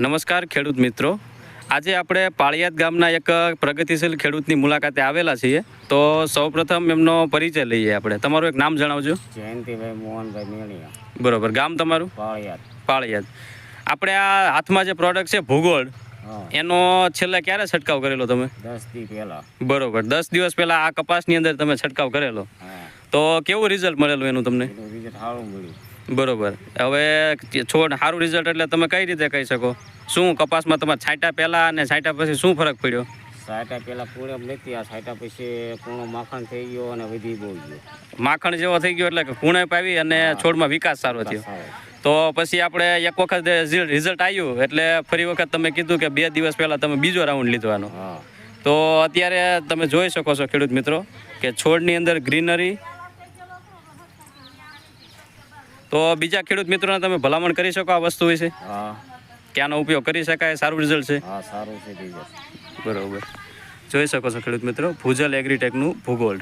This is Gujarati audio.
નમસ્કાર ખેડૂત મિત્રો. આજે આપણે પાળિયાદ ગામના એક પ્રગતિશીલ ખેડૂતની મુલાકાતે આવેલા છીએ. તો સૌપ્રથમ એમનો પરિચય લઈએ આપણે. તમારું એક નામ જણાવજો. જયંતિભાઈ મોહનભાઈ મેળિયા. બરોબર. ગામ તમારું? પાળિયાદ. પાળિયાદ. આપણે આ હાથમાં જે પ્રોડક્ટ છે ભૂગોળ એનો છેલ્લે ક્યારે છંટકાવ કરેલો તમે? દસ દી પહેલા. બરોબર. દસ દિવસ પહેલા આ કપાસની અંદર તમે છંટકાવ કરેલો. તો કેવું રિઝલ્ટ મળેલું એનું તમને? રિઝલ્ટ સારું મળ્યું. બરોબર. હવે છોડ સારું રિઝલ્ટ એટલે તમે કઈ રીતે કહી શકો? શું કપાસમાં તમારે છાંટ્યા પહેલાં અને છાંટ્યા પછી શું ફરક પડ્યો? સાયટા પહેલાં પૂરે લેતી આ છાંટા પછી પૂર્ણ માખણ થઈ ગયો અને વધી બહુ ગયો. માખણ જેવો થઈ ગયો એટલે કૂણે પાવી અને છોડમાં વિકાસ સારો થયો. તો પછી આપણે એક વખત રિઝલ્ટ આવ્યું એટલે ફરી વખત તમે કીધું કે બે દિવસ પહેલા તમે બીજો રાઉન્ડ લીધવાનો. તો અત્યારે તમે જોઈ શકો છો ખેડૂત મિત્રો કે છોડની અંદર ગ્રીનરી તો બીજા ખેડૂત મિત્રોને તમે ભલામણ કરી શકો આ વસ્તુ વિશે? હા. કે આનો ઉપયોગ કરી શકાય સારું રિઝલ્ટ છે? સારું છે બરોબર. જોઈ શકો છો ખેડૂત મિત્રો ભૂજલ એગ્રીટેકનું ભૂગોળ.